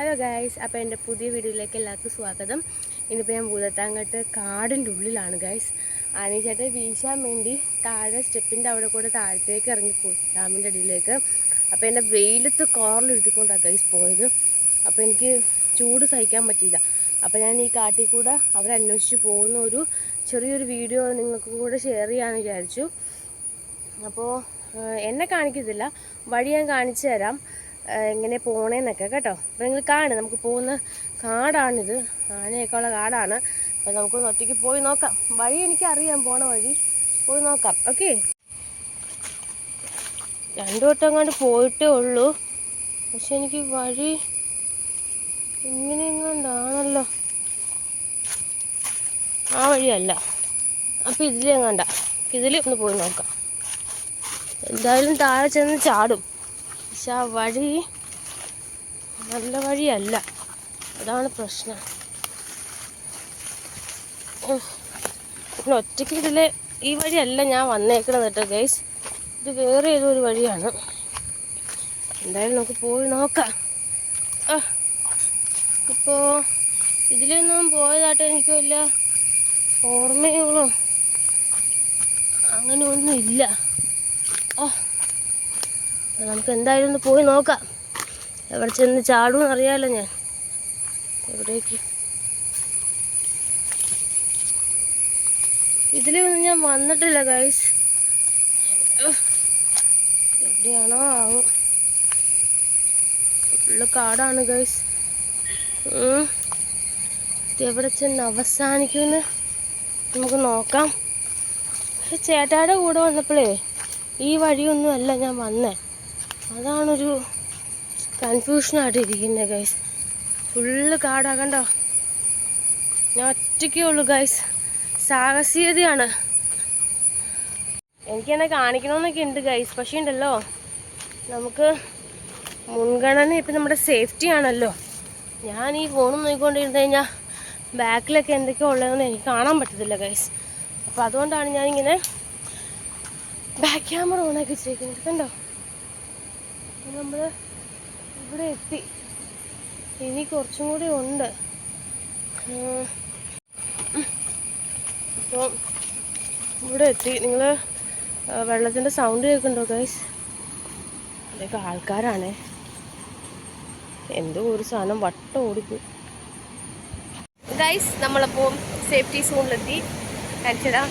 Hello guys അപ്പോൾ എന്റെ പുതിയ വീഡിയോയിലേക്ക് എല്ലാവർക്കും സ്വാഗതം. ഇന്നിപ്പോൾ ഞാൻ ഭൂതത്താങ്കട്ട് കാടിന്റെ ഉള്ളിലാണ് ഗായ്സ് ആനീച്ചേട്ടൻ വീശാൻ വേണ്ടി താഴെ സ്റ്റെപ്പിന്റെ അവിടെ കൂടെ താഴത്തേക്ക് ഇറങ്ങിപ്പോയി ഡാമിന്റെ അടിയിലേക്ക്. അപ്പോൾ എന്റെ വെയിലത്ത് കോറിലിരുത്തിക്കൊണ്ടാണ് ഗൈസ് പോയത്. അപ്പോൾ എനിക്ക് ചൂട് സഹിക്കാൻ പറ്റിയില്ല. അപ്പോൾ ഞാൻ ഈ കാട്ടിൽ കൂടെ അവരന്വേഷിച്ച് പോകുന്ന ഒരു ചെറിയൊരു വീഡിയോ നിങ്ങൾക്ക് കൂടെ ഷെയർ ചെയ്യാമെന്ന് വിചാരിച്ചു. അപ്പോൾ എന്നെ കാണിക്കത്തില്ല. വഴി ഞാൻ കാണിച്ചു തരാം. എങ്ങനെ പോണേന്നൊക്കെ കേട്ടോ. അപ്പോൾ നിങ്ങൾ കാണ് നമുക്ക് പോകുന്ന കാടാണിത്. ആനയൊക്കെ ഉള്ള കാടാണ്. അപ്പോൾ നമുക്കൊന്ന് ഒറ്റയ്ക്ക് പോയി നോക്കാം. വഴി എനിക്കറിയാം പോണ വഴി. പോയി നോക്കാം. ഓക്കെ. രണ്ടു വട്ടം അങ്ങോട്ട് പോയിട്ടേ ഉള്ളൂ. പക്ഷെ എനിക്ക് വഴി ഇങ്ങനെ എങ്ങാണ്ടാണല്ലോ ആ വഴിയല്ല. അപ്പം ഇതിലെങ്ങാണ്ട. ഇതിൽ ഒന്ന് പോയി നോക്കാം. എന്തായാലും താഴെ ചെന്ന് ചാടും. പക്ഷെ ആ വഴി നല്ല വഴിയല്ല. അതാണ് പ്രശ്നം. ഒറ്റയ്ക്ക് ഇതിലെ ഈ വഴിയല്ല ഞാൻ വന്നേക്കണത് കേട്ടോ ഗൈസ് ഇത് വേറെ ഏതോ ഒരു വഴിയാണ്. എന്തായാലും നമുക്ക് പോയി നോക്കാം. ഇപ്പോൾ ഇതിലൊന്നും പോയതായിട്ട് എനിക്ക് വല്ല ഓർമ്മകളോ അങ്ങനെ ഒന്നും ഇല്ല അപ്പൊ നമുക്ക് എന്തായാലും ഒന്ന് പോയി നോക്കാം. എവിടെ ചെന്ന് ചാടും അറിയാമല്ലോ ഞാൻ. എവിടേക്ക്? ഇതിലൊന്നും ഞാൻ വന്നിട്ടില്ല ഗൈസ് എവിടെയാണോ ആവും. ഫുള്ള് കാടാണ് ഗൈസ് എവിടെ ചെന്ന് അവസാനിക്കുമെന്ന് നമുക്ക് നോക്കാം. ചേട്ടായുടെ കൂടെ വന്നപ്പോഴേ ഈ വഴിയൊന്നും അല്ല ഞാൻ വന്നേ. അതാണൊരു കൺഫ്യൂഷനായിട്ട് ഇരിക്കുന്നത് ഗൈസ് ഫുള്ള് കാടാ കണ്ടോ? ഞാൻ ഒറ്റയ്ക്കേ ഉള്ളൂ ഗൈസ് സാഹസികതയാണ്. എനിക്കെന്നെ കാണിക്കണമെന്നൊക്കെ ഉണ്ട് ഗൈസ് പക്ഷേ ഉണ്ടല്ലോ നമുക്ക് മുൻഗണന ഇപ്പം നമ്മുടെ സേഫ്റ്റി ആണല്ലോ. ഞാൻ ഈ ഫോൺ നോക്കിക്കൊണ്ടിരുന്ന് കഴിഞ്ഞാൽ ബാക്കിലൊക്കെ എന്തൊക്കെയാണ് ഉള്ളതെന്ന് എനിക്ക് കാണാൻ പറ്റത്തില്ല ഗൈസ് അപ്പോൾ അതുകൊണ്ടാണ് ഞാനിങ്ങനെ ബാക്ക് ക്യാമറ ഓണാക്കി വെച്ചേക്കുന്നത് കണ്ടോ? നമ്മൾ ഇവിടെ എത്തി. ഇനി കുറച്ചും കൂടി ഉണ്ട്. അപ്പോൾ ഇവിടെ എത്തി. നിങ്ങൾ വെള്ളത്തിന്റെ സൗണ്ട് കേൾക്കുന്നുണ്ടോ ഗൈസ് അതൊക്കെ ആൾക്കാരാണേ. എന്തോ ഒരു സാധനം വട്ടം ഓടിപ്പോയി. ഗൈസ് നമ്മളപ്പോൾ സേഫ്റ്റി സോണിലെത്തി അച്ഛടാ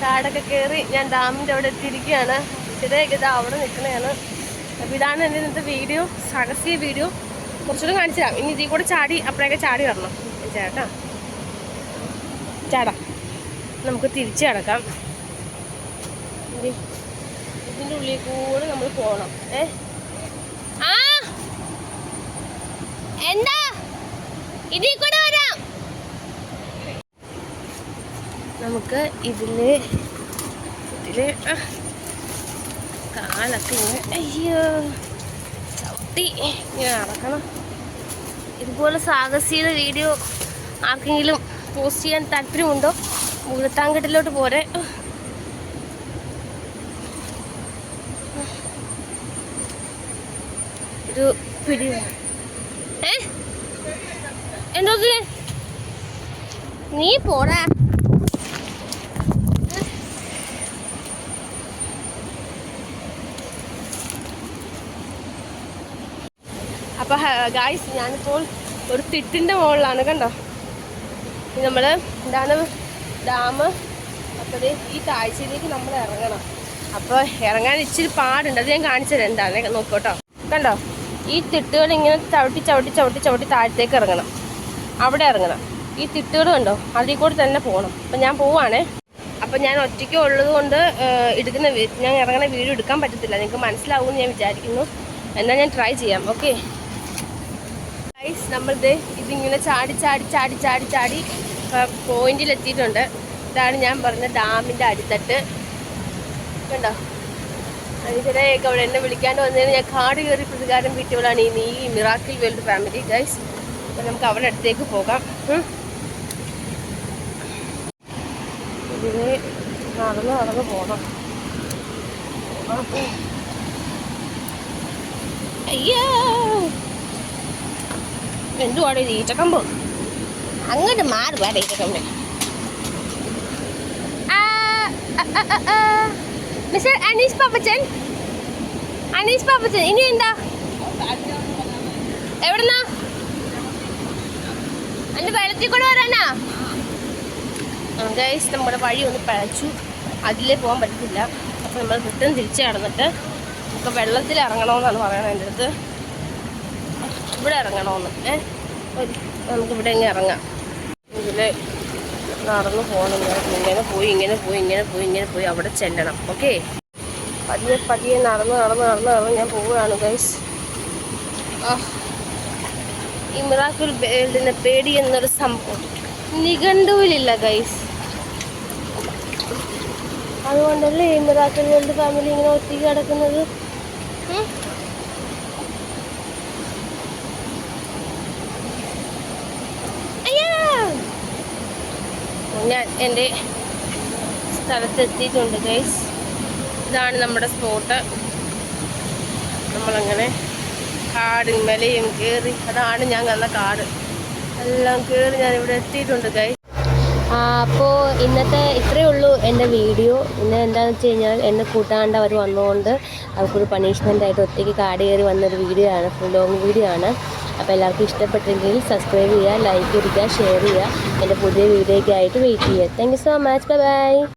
കാടൊക്കെ കയറി ഞാൻ ഡാമിന്റെ അവിടെ എത്തിയിരിക്കുകയാണ്. ചിലയൊക്കെ ഇതാ അവിടെ നിൽക്കുന്നതാണ്. അപ്പോൾ ഇതാണ് എന്റെ ഇന്നത്തെ വീഡിയോ സാഹസിക വീഡിയോ. കുറച്ചുകൂടെ കാണിച്ചു തരാം. ഇനി ഇതിൽ കൂടെ ചാടി അപ്പോഴേക്ക് ചാടി വരണം. ചേട്ടാ. ചാടാം നമുക്ക് തിരിച്ചു കിടക്കാം. ഇതിന്റെ ഉള്ളിൽ കൂടെ നമ്മൾ പോകണം. ഏ? ആ! എന്താ? ഇതിൽ കൂടെ വരാം. നമുക്ക് ഇതിൽ ഇതിൽ ആ, കാലൊക്കെ അയ്യോ ചവിട്ടി ഇങ്ങനെ നടക്കണം ഇതുപോലെ സാഹസിക വീഡിയോ ആർക്കെങ്കിലും പോസ്റ്റ് ചെയ്യാൻ താല്പര്യമുണ്ടോ? മുഴുത്താങ്കട്ടിലോട്ട് പോരെ. ഒരു പിടി ഏ? എന്തോ നീ പോടാ. അപ്പൊ ഗായ്സ് ഞാനിപ്പോൾ ഒരു തിട്ടിന്റെ മുകളിലാണ് കണ്ടോ? നമ്മൾ എന്താണ് ഡാം അപ്പോൾ ഈ താഴ്ചയിലേക്ക് നമ്മൾ ഇറങ്ങണം. അപ്പോൾ ഇറങ്ങാൻ ഇച്ചിരി പാടുണ്ട്. അത് ഞാൻ കാണിച്ചു തരാം. എന്താണ് നോക്കോട്ടോ. കണ്ടോ? ഈ തിട്ടുകൾ ഇങ്ങനെ ചവിട്ടി ചവിട്ടി ചവിട്ടി ചവിട്ടി താഴത്തേക്ക് ഇറങ്ങണം. അവിടെ ഇറങ്ങണം. ഈ തിട്ടുകൾ കണ്ടോ? അതിൽ കൂടെ തന്നെ പോകണം. അപ്പം ഞാൻ പോവാണേ. അപ്പം ഞാൻ ഒറ്റയ്ക്ക് ഉള്ളത് കൊണ്ട് എടുക്കുന്ന ഞാൻ ഇറങ്ങുന്ന വീഡിയോ എടുക്കാൻ പറ്റത്തില്ല. നിങ്ങൾക്ക് മനസ്സിലാവുമെന്ന് ഞാൻ വിചാരിക്കുന്നു. എന്നാൽ ഞാൻ ട്രൈ ചെയ്യാം. ഓക്കെ ഗൈസ് നമ്മളിത് ഇതിങ്ങനെ ചാടി ചാടി ചാടി ചാടി ചാടി പോയിന്റിൽ എത്തിയിട്ടുണ്ട് ഇതാണ് ഞാൻ പറഞ്ഞ ഡാമിന്റെ അടിത്തട്ട്. കണ്ടോ? അതിനിടയൊക്കെ അവിടെ എന്നെ വിളിക്കാണ്ട് വന്നതിന് ഞാൻ കാട് കയറി പ്രതികാരം വീട്ടുകളാണ് ഈ നീ മിറാക്കിൾ വേൾഡ് ഫാമിലി ഗൈസ് അപ്പം നമുക്ക് അവിടെ അടുത്തേക്ക് പോകാം. ഇതിന് നടന്ന് നടന്ന് പോകണം അയ്യോ! എന്തുവാടെ ഇത് ഈച്ചക്കമ്പ്? അങ്ങോട്ട് മാറി വേറെ ഈച്ചക്കമ്പ്. മിസ്റ്റർ അനീഷ് പാപ്പച്ചൻ. അനീഷ് പാപ്പച്ചൻ ഇനി എന്താ? എവിടുന്നാ? എന്റെ വെള്ളത്തിൽ കൂടെ വരാനാ? ഗൈസ് നമ്മുടെ വഴി ഒന്ന് പഴച്ചു. അതിലേ പോകാൻ പറ്റത്തില്ല. അപ്പോൾ നമ്മൾ റിട്ടേൺ തിരിച്ചു കടന്നിട്ട് ഇപ്പോൾ വെള്ളത്തിൽ ഇറങ്ങണമെന്നാണ് പറയണത് എന്റെ അടുത്ത്. ഇവിടെ ഇറങ്ങണമെന്ന്. ഏ? നമുക്ക് ഇവിടെ ഇങ്ങനെ ഇറങ്ങാം. ഇതിലെ നടന്ന് പോകണം. ഇങ്ങനെ പോയി ഇങ്ങനെ പോയി ഇങ്ങനെ പോയി ഇങ്ങനെ പോയി. അവിടെ ചെല്ലണം. ഓക്കെ? പതിയെ പതിയെ നടന്ന് നടന്ന് നടന്ന് നടന്ന് ഞാൻ പോവുകയാണ് ഗൈസ്. ഈ മിറാക്കിൾ വേൾഡിനെ പേടി എന്നൊരു സംഭവം. നിഘണ്ടുവിലില്ല ഗൈസ്. അതുകൊണ്ടല്ലേ ഈ മിറാക്കിൾ വേൾഡ് ഫാമിലി ഇങ്ങനെ ഒറ്റയ്ക്ക് കിടക്കുന്നത് ഉം? അയ്യാ! ഞാൻ എന്റെ സ്ഥലത്തെത്തിയിട്ടുണ്ട് ഗൈസ് ഇതാണ് നമ്മുടെ സ്പോട്ട് നമ്മളങ്ങനെ കാടും മലയും കയറി അതാണ് ഞാൻ കണ്ട കാട്. എല്ലാം കയറി ഞാൻ ഇവിടെ എത്തിയിട്ടുണ്ട് ഗൈസ് അപ്പോൾ ഇന്നത്തെ ഇത്രയേ ഉള്ളൂ എന്റെ വീഡിയോ. ഇന്ന് എന്താണെന്ന് വെച്ച് കഴിഞ്ഞാൽ എന്നെ കൂട്ടാണ്ട് അവർ വന്നുകൊണ്ട് അവർക്കൊരു പണിഷ്മെന്റ് ആയിട്ട് ഒറ്റയ്ക്ക് കാട് കയറി വന്നൊരു വീഡിയോ ആണ്. ഫുൾ ലോങ് വീഡിയോ ആണ്. അപ്പോൾ എല്ലാവർക്കും ഇഷ്ടപ്പെട്ടെങ്കിൽ സബ്സ്ക്രൈബ് ചെയ്യുക ലൈക്ക് ചെയ്യുക ഷെയർ ചെയ്യുക. എന്റെ പുതിയ വീഡിയോയ്ക്കായിട്ട് വെയിറ്റ് ചെയ്യുക. Thank so much bye